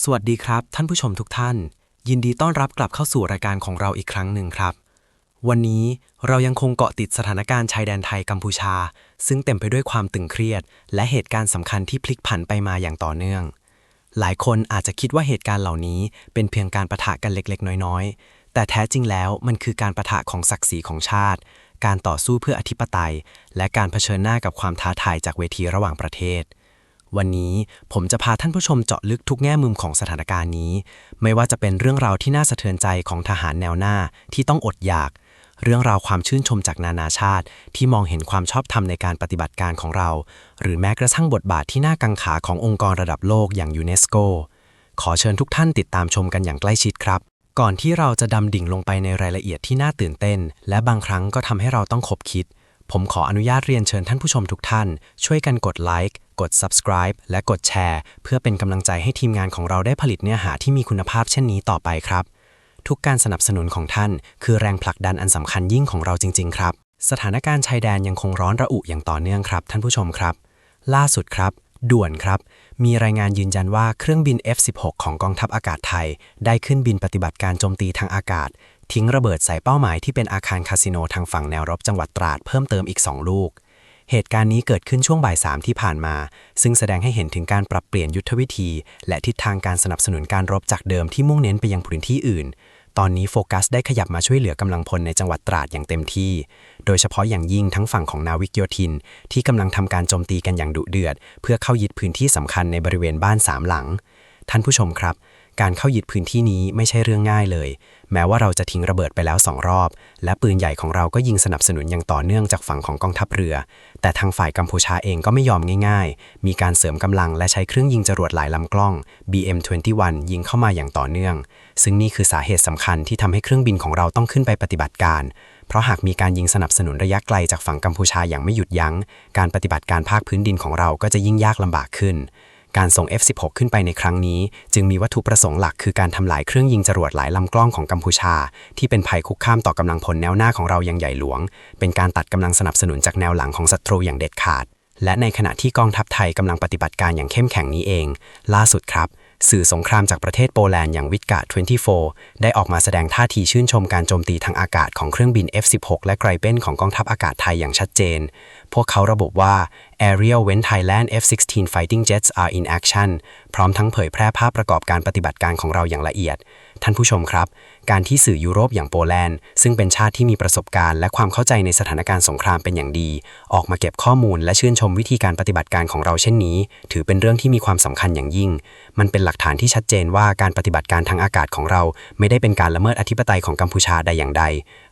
สวัสดีครับ ท่านผู้ชมทุกท่าน ยินดีต้อนรับกลับเข้าสู่รายการของเราอีกครั้งหนึ่งครับ วันนี้เรายังคงเกาะติดสถานการณ์ชายแดนไทยกัมพูชา ซึ่งเต็มไปด้วยความตึงเครียด และเหตุการณ์สำคัญที่พลิกผันไปมาอย่างต่อเนื่อง หลายคนอาจจะคิดว่าเหตุการณ์เหล่านี้เป็นเพียงการประทะกันเล็กๆ น้อยๆ แต่แท้จริงแล้วมันคือการประทะของศักดิ์ศรีของชาติ การต่อสู้เพื่ออธิปไตย และการเผชิญหน้ากับความท้าทายจากเวทีระหว่างประเทศ วันนี้ผมจะพาท่านผู้ชมเจาะลึกทุกแง่มุมของสถานการณ์นี้ ไม่ว่าจะเป็นเรื่องราวที่น่าสะเทือนใจของทหารแนวหน้าที่ต้องอดอยาก เรื่องราวความชื่นชมจากนานาชาติ ที่มองเห็นความชอบธรรมในการปฏิบัติการของเรา หรือแม้กระทั่งบทบาทที่น่ากังขาขององค์กรระดับโลกอย่างยูเนสโกขอเชิญทุกท่านติดตามชมกันอย่างใกล้ชิดครับ ก่อนที่เราจะดำดิ่งลงไปในรายละเอียดที่น่าตื่นเต้น และบางครั้งก็ทำให้เราต้องขบคิดผมขออนุญาตเรียนเชิญท่านผู้ชมทุกท่าน ช่วยกันกดไลค์ กด subscribe และกดแชร์ เพื่อเป็นกำลังใจให้ทีมงานของเราได้ผลิตเนื้อหาที่มีคุณภาพเช่นนี้ต่อไปครับ ทุกการสนับสนุนของท่าน คือแรงผลักดันอันสำคัญยิ่งของเราจริง ๆ ครับ สถานการณ์ชายแดนยังคงร้อนระอุอย่างต่อเนื่องครับ ท่านผู้ชมครับ ล่าสุดครับ ด่วนครับ มีรายงานยืนยันว่าเครื่องบิน F-16 ของกองทัพอากาศไทย ได้ขึ้นบินปฏิบัติการโจมตีทางอากาศ ทิ้งระเบิดใส่เป้าหมายที่เป็นอาคารคาสิโนทางฝั่งแนวรบจังหวัดตราดเพิ่มเติมอีก 2 ลูก เหตุการณ์นี้เกิดขึ้นช่วงบ่ายสามที่ผ่านมา ซึ่งแสดงให้เห็นถึงการปรับเปลี่ยนยุทธวิธี และทิศทางการสนับสนุนการรบจากเดิมที่มุ่งเน้นไปยังพื้นที่อื่น ตอนนี้โฟกัสได้ขยับมาช่วยเหลือกำลังพลในจังหวัดตราดอย่างเต็มที่ โดยเฉพาะอย่างยิ่งทั้งฝั่งของนาวิกโยธิน ที่กำลังทำการโจมตีกันอย่างดุเดือด เพื่อเข้ายึดพื้นที่สำคัญในบริเวณบ้านสามหลัง ท่านผู้ชมครับ การเข้ายึดพื้นที่นี้ไม่ใช่เรื่องง่ายเลย แม้ว่าเราจะทิ้งระเบิดไปแล้วสองรอบ และปืนใหญ่ของเราก็ยิงสนับสนุนอย่างต่อเนื่องจากฝั่งของกองทัพเรือ แต่ทางฝ่ายกัมพูชาเองก็ไม่ยอมง่าย ๆ มีการเสริมกำลังและใช้เครื่องยิงจรวดหลายลำกล้อง BM21 ยิงเข้ามาอย่างต่อเนื่อง ซึ่งนี่คือสาเหตุสำคัญที่ทำให้เครื่องบินของเราต้องขึ้นไปปฏิบัติการ เพราะหากมีการยิงสนับสนุนระยะไกลจากฝั่งกัมพูชาอย่างไม่หยุดยัง้ง การปฏิบัติการภาคพื้นดินของเราก็จะยิ่งยากลำบากขึ้น การส่ง F16 ขึ้นไปในครั้งนี้ จึงมีวัตถุประสงค์หลักคือการทำลายเครื่องยิงจรวดหลายลำกล้องของกัมพูชา ที่เป็นภัยคุกคามต่อกำลังพลแนวหน้าของเราอย่างใหญ่หลวง เป็นการตัดกำลังสนับสนุนจากแนวหลังของศัตรูอย่างเด็ดขาด และในขณะที่กองทัพไทยกำลังปฏิบัติการอย่างเข้มแข็งนี้เอง ล่าสุดครับ สื่อสงครามจากประเทศโปแลนด์อย่างวิดกา24 ได้ออกมาแสดงท่าทีชื่นชมการโจมตีทางอากาศของเครื่องบิน F16 และไกรเ e นของกองทัพอากาศไทยอย่างชัดเจน พวกเขาระบุว่า Aerial when Thailand F16 fighting jets are in action พร้อมทั้งเผยแพร่ภาพประกอบการปฏิบัติการของเราอย่างละเอียด ท่านผู้ชมครับการที่สื่อยุโรปอย่างโปแลนด์ ซึ่งเป็นชาติที่มีประสบการณ์และความเข้าใจในสถานการณ์สงครามเป็นอย่างดี ออกมาเก็บข้อมูลและชื่นชมวิธีการปฏิบัติการของเราเช่นนี้ ถือเป็นเรื่องที่มีความสำคัญอย่างยิ่ง มันเป็นหลักฐานที่ชัดเจนว่าการปฏิบัติการทางอากาศของเรา ไม่ได้เป็นการละเมิดอธิปไตยของกัมพูชาใดอย่างใด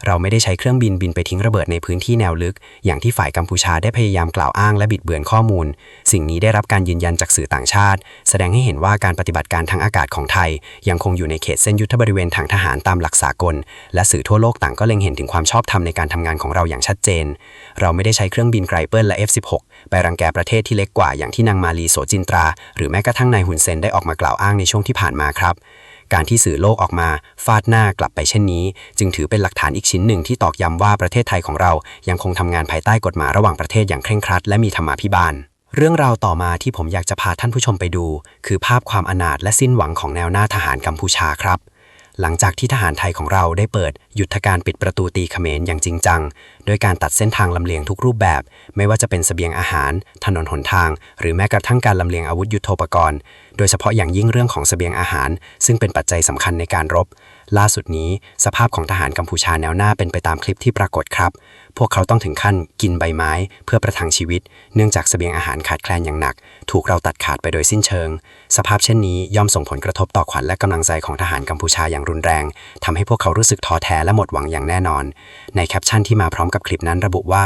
เราไม่ได้ใช้เครื่องบินบินไปทิ้งระเบิดในพื้นที่แนวลึก อย่างที่ฝ่ายกัมพูชาได้พยายามกล่าวอ้างและบิดเบือนข้อมูล สิ่งนี้ได้รับการยืนยันจากสื่อต่างชาติ แสดงให้เห็นว่าการปฏิบัติการทางอากาศของไทย ยังคงอยู่ในเขตเส้นยุทธบริเวณทางทหารตามหลักสากล และสื่อทั่วโลกต่างก็เล็งเห็นถึงความชอบธรรมในการทำงานของเราอย่างชัดเจน เราไม่ได้ใช้เครื่องบินไกรเปิลและ F16 ไปรังแกประเทศที่เล็กกว่าอย่างที่นางมาลีโสจินตรา หรือแม้กระทั่งนายหุนเซนได้ออกมากล่าวอ้างในช่วงที่ผ่านมาครับการที่สื่อโลกออกมาฟาดหน้ากลับไปเช่นนี้ จึงถือเป็นหลักฐานอีกชิ้นหนึ่งที่ตอกย้ำว่าประเทศไทยของเรายังคงทำงานภายใต้กฎหมายระหว่างประเทศอย่างเคร่งครัดและมีธรรมาภิบาล เรื่องราวต่อมาที่ผมอยากจะพาท่านผู้ชมไปดู คือภาพความอนาถและสิ้นหวังของแนวหน้าทหารกัมพูชาครับ หลังจากที่ทหารไทยของเราได้เปิดยุทธการปิดประตูตีเขมรอย่างจริงจัง โดยการตัดเส้นทางลำเลียงทุกรูปแบบ ไม่ว่าจะเป็นเสบียงอาหาร ถนนหนทาง หรือแม้กระทั่งการลำเลียงอาวุธยุโทโธปกรณ์ โดยเฉพาะอย่างยิ่งเรื่องของเสบียงอาหาร ซึ่งเป็นปัจจัยสำคัญในการรบ ล่าสุดนี้ สภาพของทหารกัมพูชาแนวหน้าเป็นไปตามคลิปที่ปรากฏครับ พวกเขาต้องถึงขั้นกินใบไม้เพื่อประทังชีวิต เนื่องจากเสบียงอาหารขาดแคลนอย่างหนัก ถูกเราตัดขาดไปโดยสิ้นเชิง สภาพเช่นนี้ย่อมส่งผลกระทบต่อขวัญและกำลังใจของทหารกัมพูชาอย่างรุนแรงทำให้พวกเขารู้สึกท้อแท้และหมดหวังอย่างแน่นอน ในแคปชั่นที่มาพร้อมกับคลิปนั้นระบุว่า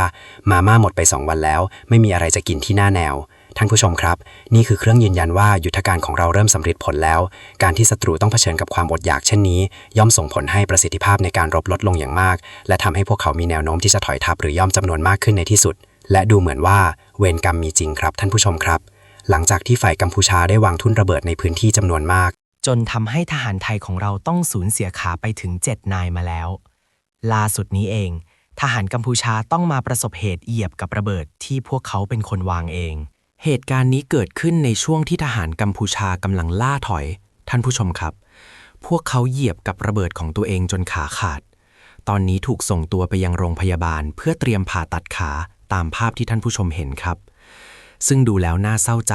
มาม่าหมดไป 2 วันแล้ว ไม่มีอะไรจะกินที่หน้าแนว ท่านผู้ชมครับ นี่คือเครื่องยืนยันว่ายุทธการของเราเริ่มสำเร็จผลแล้ว การที่ศัตรูต้องเผชิญกับความอดอยากเช่นนี้ ย่อมส่งผลให้ประสิทธิภาพในการรบลดลงอย่างมาก และทำให้พวกเขามีแนวโน้มที่จะถอยทัพหรือย่อมจำนวนมากขึ้นในที่สุด และดูเหมือนว่าเวรกรรมมีจริงครับ ท่านผู้ชมครับ หลังจากที่ฝ่ายกัมพูชาได้วางทุ่นระเบิดในพื้นที่จำนวนมาก จนทำให้ทหารไทยของเราต้องสูญเสียขาไปถึง 7 นายมาแล้ว ล่าสุดนี้เอง ทหารกัมพูชาต้องมาประสบเหตุเหยียบกับระเบิดที่พวกเขาเป็นคนวางเอง เหตุการณ์นี้เกิดขึ้นในช่วงที่ทหารกัมพูชากำลังล่าถอยทท่านผู้ชมครับ พวกเขาเหยียบกับระเบิดของตัวเองจนขาขาด ตอนนี้ถูกส่งตัวไปยังโรงพยาบาล เพื่อเตรียมผ่าตัดขาตามภาพที่ท่านผู้ชมเห็นครับ ซึ่งดูแล้วน่าเศร้าใจ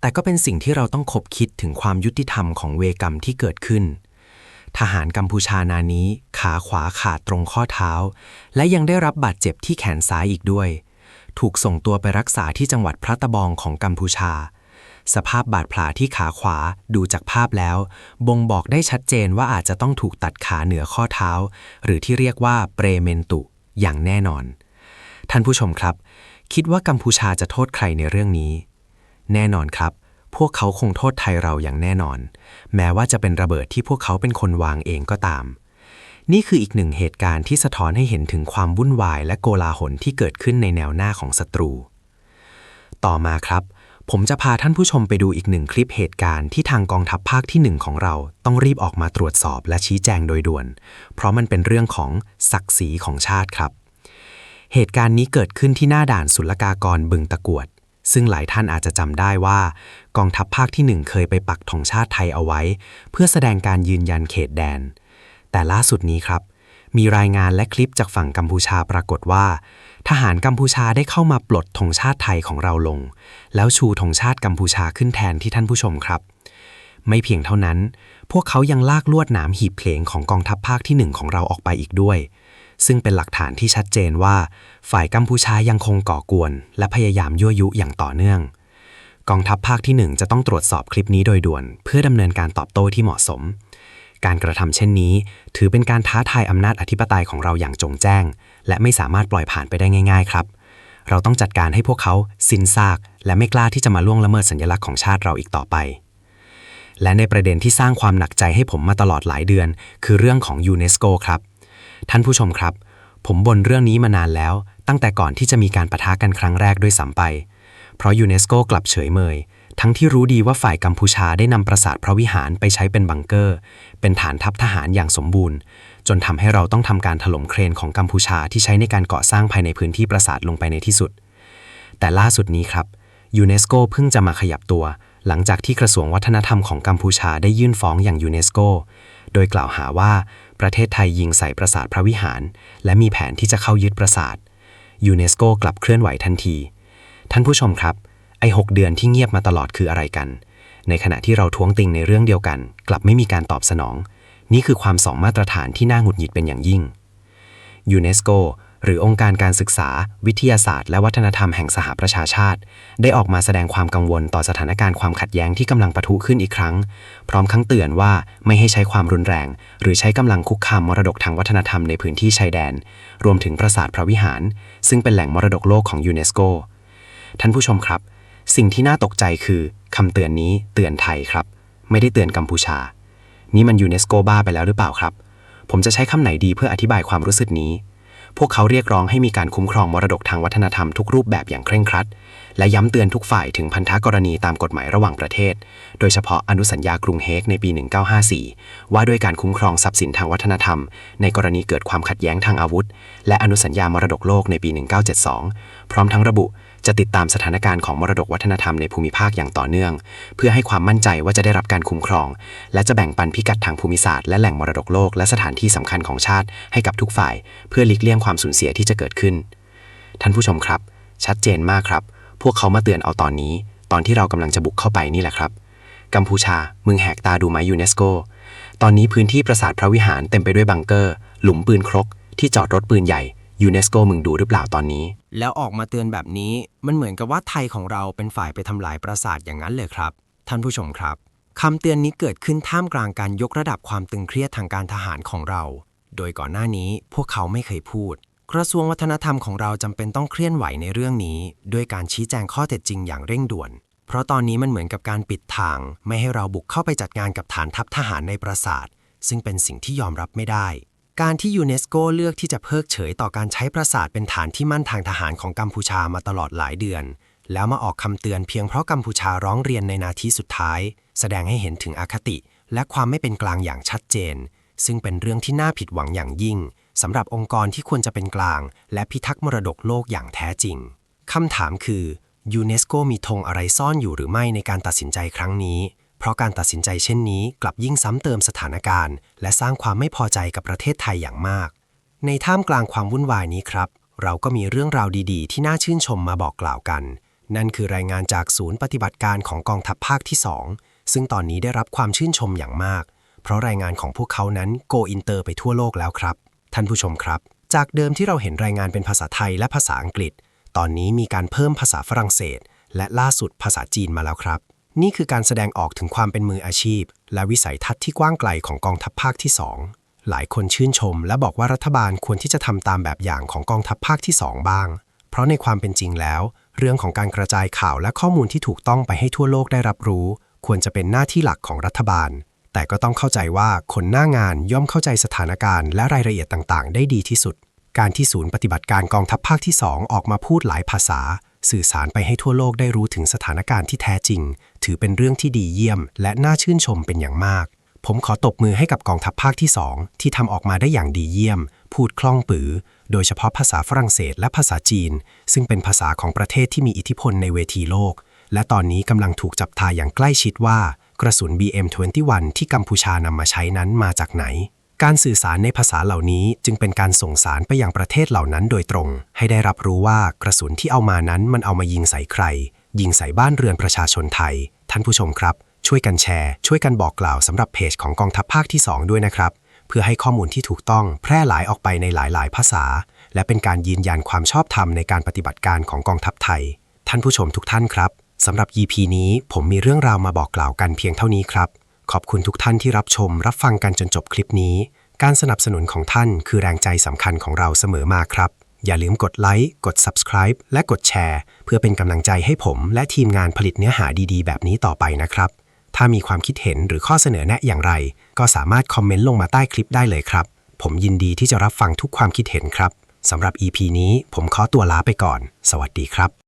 แต่ก็เป็นสิ่งที่เราต้องคบคิดถึงความยุติธรรมของเวกรรมที่เกิดขึ้น ทหารกัมพูชานานี้ ขาขวาขาดตรงข้อเท้า และยังได้รับบาดเจ็บที่แขนซ้ายอีกด้วย ถูกส่งตัวไปรักษาที่จังหวัดพระตะบองของกัมพูชา สภาพบาดแผลที่ขาขวาดูจากภาพแล้ว บ่งบอกได้ชัดเจนว่าอาจจะต้องถูกตัดขาเหนือข้อเท้า หรือที่เรียกว่าเปรเมนตุอย่างแน่นอน ท่านผู้ชมครับ คิดว่ากัมพูชาจะโทษใครในเรื่องนี้ แน่นอนครับ พวกเขาคงโทษไทยเราอย่างแน่นอน แม้ว่าจะเป็นระเบิดที่พวกเขาเป็นคนวางเองก็ตาม นี่คืออีกหนึ่งเหตุการณ์ที่สะท้อนให้เห็นถึงความวุ่นวายและโกลาหลที่เกิดขึ้นในแนวหน้าของศัตรู ต่อมาครับ ผมจะพาท่านผู้ชมไปดูอีกหนึ่งคลิปเหตุการณ์ที่ทางกองทัพภาคที่หนึ่งของเรา ต้องรีบออกมาตรวจสอบและชี้แจงโดยด่วน เพราะมันเป็นเรื่องของศักดิ์ศรีของชาติครับ เหตุการณ์นี้เกิดขึ้นที่หน้าด่านศุลกากรบึงตะกวดซึ่งหลายท่านอาจจะจำได้ว่า กองทัพภาคที่หนึ่งเคยไปปักธงชาติไทยเอาไว้ เพื่อแสดงการยืนยันเขตแดน แต่ล่าสุดนี้ครับ มีรายงานและคลิปจากฝั่งกัมพูชาปรากฏว่า ทหารกัมพูชาได้เข้ามาปลดธงชาติไทยของเราลง แล้วชูธงชาติกัมพูชาขึ้นแทนที่ท่านผู้ชมครับ ไม่เพียงเท่านั้น พวกเขายังลากลวดหนามหีบเพลงของกองทัพภาคที่หนึ่งของเราออกไปอีกด้วย ซึ่งเป็นหลักฐานที่ชัดเจนว่า ฝ่ายกัมพูชายังคงก่อกวน และพยายามยั่วยุอย่างต่อเนื่องกองทัพภาคที่หนึ่งจะต้องตรวจสอบคลิปนี้โดยด่วน เพื่อดำเนินการตอบโต้ที่เหมาะสม การกระทำเช่นนี้ ถือเป็นการท้าทายอำนาจอธิปไตยของเราอย่างจงแจ้ง และไม่สามารถปล่อยผ่านไปได้ง่าย ๆ ครับ เราต้องจัดการให้พวกเขาสิ้นซาก และไม่กล้าที่จะมาล่วงละเมิดสัญลักษณ์ของชาติเราอีกต่อไป และในประเด็นที่สร้างความหนักใจให้ผมมาตลอดหลายเดือน คือเรื่องของยูเนสโกครับ ท่านผู้ชมครับ ผมบ่นเรื่องนี้มานานแล้ว ตั้งแต่ก่อนที่จะมีการประทะกันครั้งแรกด้วยซ้ำไป เพราะยูเนสโกกลับเฉยเมย ทั้งที่รู้ดีว่าฝ่ายกัมพูชาได้นำปราสาทพระวิหารไปใช้เป็นบังเกอร์ เป็นฐานทัพทหารอย่างสมบูรณ์ จนทำให้เราต้องทำการถล่มเครนของกัมพูชาที่ใช้ในการก่อสร้างภายในพื้นที่ปราสาทลงไปในที่สุด แต่ล่าสุดนี้ครับยูเนสโกเพิ่งจะมาขยับตัว หลังจากที่กระทรวงวัฒนธรรมของกัมพูชาได้ยื่นฟ้องอย่างยูเนสโกโดยกล่าวหาว่าประเทศไทยยิงใส่ปราสาทพระวิหาร และมีแผนที่จะเข้ายึดปราสาทยูเนสโกกลับเคลื่อนไหวทันที ท่านผู้ชมครับ อ้หกเดือนที่เงียบมาตลอดคืออะไรกัน ในขณะที่เราท้วงติงในเรื่องเดียวกัน กลับไม่มีการตอบสนอง นี่คือความสองมาตรฐานที่น่าหงุดหงิดเป็นอย่างยิ่งยูเนสโกหรือองค์การการศึกษา วิทยาศาสตร์ และวัฒนธรรมแห่งสหประชาชาติ ได้ออกมาแสดงความกังวลต่อสถานการณ์ความขัดแย้งที่กำลังปะทุขึ้นอีกครั้ง พร้อมทั้งเตือนว่าไม่ให้ใช้ความรุนแรง หรือใช้กำลังคุกคามมรดกทางวัฒนธรรมในพื้นที่ชายแดน รวมถึงปราสาทพระวิหาร ซึ่งเป็นแหล่งมรดกโลกของยูเนสโกท่านผู้ชมครับ สิ่งที่น่าตกใจคือคำเตือนนี้เตือนไทยครับ ไม่ได้เตือนกัมพูชา นี่มันยูเนสโกบ้าไปแล้วหรือเปล่าครับ ผมจะใช้คำไหนดีเพื่ออธิบายความรู้สึกนี้ พวกเขาเรียกร้องให้มีการคุ้มครองมรดกทางวัฒนธรรมทุกรูปแบบอย่างเคร่งครัด และย้ำเตือนทุกฝ่ายถึงพันธกรณีตามกฎหมายระหว่างประเทศ โดยเฉพาะอนุสัญญากรุงเฮกในปี 1954 ว่าด้วยการคุ้มครองทรัพย์สินทางวัฒนธรรม ในกรณีเกิดความขัดแย้งทางอาวุธ และอนุสัญญามรดกโลกในปี 1972 พร้อมทั้งระบุ จะติดตามสถานการณ์ของมรดกวัฒนธรรมในภูมิภาคอย่างต่อเนื่อง เพื่อให้ความมั่นใจว่าจะได้รับการคุ้มครอง และจะแบ่งปันพิกัดทางภูมิศาสตร์และแหล่งมรดกโลกและสถานที่สำคัญของชาติให้กับทุกฝ่าย เพื่อหลีกเลี่ยงความสูญเสียที่จะเกิดขึ้น ท่านผู้ชมครับ ชัดเจนมากครับ พวกเขามาเตือนเอาตอนนี้ ตอนที่เรากำลังจะบุกเข้าไปนี่แหละครับ กัมพูชามึงแหกตาดูไหมยูเนสโกตอนนี้พื้นที่ปราสาทพระวิหารเต็มไปด้วยบังเกอร์ หลุมปืนครก ที่จอดรถปืนใหญ่ ยูเนสโกมึงดูหรือเปล่าตอนนี้ แล้วออกมาเตือนแบบนี้มันเหมือนกับว่าไทยของเราเป็นฝ่ายไปทำลายปราสาทอย่างนั้นเลยครับ ท่านผู้ชมครับคำเตือนนี้เกิดขึ้นท่ามกลางการยกระดับความตึงเครียดทางการทหารของเรา โดยก่อนหน้านี้พวกเขาไม่เคยพูด กระทรวงวัฒนธรรมของเราจำเป็นต้องเคลื่อนไหวในเรื่องนี้ ด้วยการชี้แจงข้อเท็จจริงอย่างเร่งด่วน เพราะตอนนี้มันเหมือนกับการปิดทาง ไม่ให้เราบุกเข้าไปจัดงานกับฐานทัพทหารในปราสาทซึ่งเป็นสิ่งที่ยอมรับไม่ได้ การที่ยูเนสโกเลือกที่จะเพิกเฉยต่อการใช้ปราสาทเป็นฐานที่มั่นทางทหารของกัมพูชามาตลอดหลายเดือน แล้วมาออกคำเตือนเพียงเพราะกัมพูชาร้องเรียนในนาทีสุดท้าย แสดงให้เห็นถึงอคติ และความไม่เป็นกลางอย่างชัดเจน ซึ่งเป็นเรื่องที่น่าผิดหวังอย่างยิ่งสำหรับองค์กรที่ควรจะเป็นกลาง และพิทักษ์มรดกโลกอย่างแท้จริงคำถามคือยูเนสโกมีธงอะไรซ่อนอยู่หรือไม่ในการตัดสินใจครั้งนี้ เพราะการตัดสินใจเช่นนี้กลับยิ่งซ้ำเติมสถานการณ์ และสร้างความไม่พอใจกับประเทศไทยอย่างมาก ในท่ามกลางความวุ่นวายนี้ครับ เราก็มีเรื่องราวดีๆ ที่น่าชื่นชมมาบอกกล่าวกัน นั่นคือรายงานจากศูนย์ปฏิบัติการของกองทัพภาคที่ 2 ซึ่งตอนนี้ได้รับความชื่นชมอย่างมาก เพราะรายงานของพวกเขานั้นโกอินเตอร์ไปทั่วโลกแล้วครับ ท่านผู้ชมครับ จากเดิมที่เราเห็นรายงานเป็นภาษาไทยและภาษาอังกฤษ ตอนนี้มีการเพิ่มภาษาฝรั่งเศส และล่าสุดภาษาจีนมาแล้วครับ นี่คือการแสดงออกถึงความเป็นมืออาชีพ และวิสัยทัศน์ที่กว้างไกลของกองทัพภาคที่ 2 หลายคนชื่นชม และบอกว่ารัฐบาลควรที่จะทำตามแบบอย่างของกองทัพภาคที่ 2 บ้าง เพราะในความเป็นจริงแล้ว เรื่องของการกระจายข่าวและข้อมูลที่ถูกต้องไปให้ทั่วโลกได้รับรู้ ควรจะเป็นหน้าที่หลักของรัฐบาล แต่ก็ต้องเข้าใจว่าคนหน้างานย่อมเข้าใจสถานการณ์และรายละเอียดต่างๆ ได้ดีที่สุด การที่ศูนย์ปฏิบัติการกองทัพภาคที่ 2 ออกมาพูดหลายภาษา สื่อสารไปให้ทั่วโลกได้รู้ถึงสถานการณ์ที่แท้จริง ถือเป็นเรื่องที่ดีเยี่ยม และน่าชื่นชมเป็นอย่างมาก ผมขอตบมือให้กับกองทัพภาคที่ 2 ที่ทำออกมาได้อย่างดีเยี่ยม พูดคล่องปือ โดยเฉพาะภาษาฝรั่งเศสและภาษาจีน ซึ่งเป็นภาษาของประเทศที่มีอิทธิพลในเวทีโลก และตอนนี้กำลังถูกจับตาอย่างใกล้ชิดว่า กระสุน BM21 ที่กัมพูชานำมาใช้นั้นมาจากไหน การสื่อสารในภาษาเหล่านี้จึงเป็นการส่งสารไปยังประเทศเหล่านั้นโดยตรง ให้ได้รับรู้ว่ากระสุนที่เอามานั้นมันเอามายิงใส่ใคร ยิงใส่บ้านเรือนประชาชนไทย ท่านผู้ชมครับ ช่วยกันแชร์ ช่วยกันบอกกล่าวสำหรับเพจของกองทัพภาคที่ 2 ด้วยนะครับ เพื่อให้ข้อมูลที่ถูกต้องแพร่หลายออกไปในหลาย ๆ ภาษา และเป็นการยืนยันความชอบธรรมในการปฏิบัติการของกองทัพไทย ท่านผู้ชมทุกท่านครับสำหรับ EP นี้ผมมีเรื่องราวมาบอกกล่าวกันเพียงเท่านี้ครับ ขอบคุณทุกท่านที่รับชม รับฟังกันจนจบคลิปนี้ การสนับสนุนของท่านคือแรงใจสำคัญของเราเสมอมาครับ อย่าลืมกดไลค์ กด Subscribe และกดแชร์ เพื่อเป็นกำลังใจให้ผม และทีมงานผลิตเนื้อหาดีๆ แบบนี้ต่อไปนะครับ ถ้ามีความคิดเห็นหรือข้อเสนอแนะอย่างไร ก็สามารถคอมเมนต์ลงมาใต้คลิปได้เลยครับ ผมยินดีที่จะรับฟังทุกความคิดเห็นครับสำหรับ EP นี้ผมขอตัวลาไปก่อน สวัสดีครับ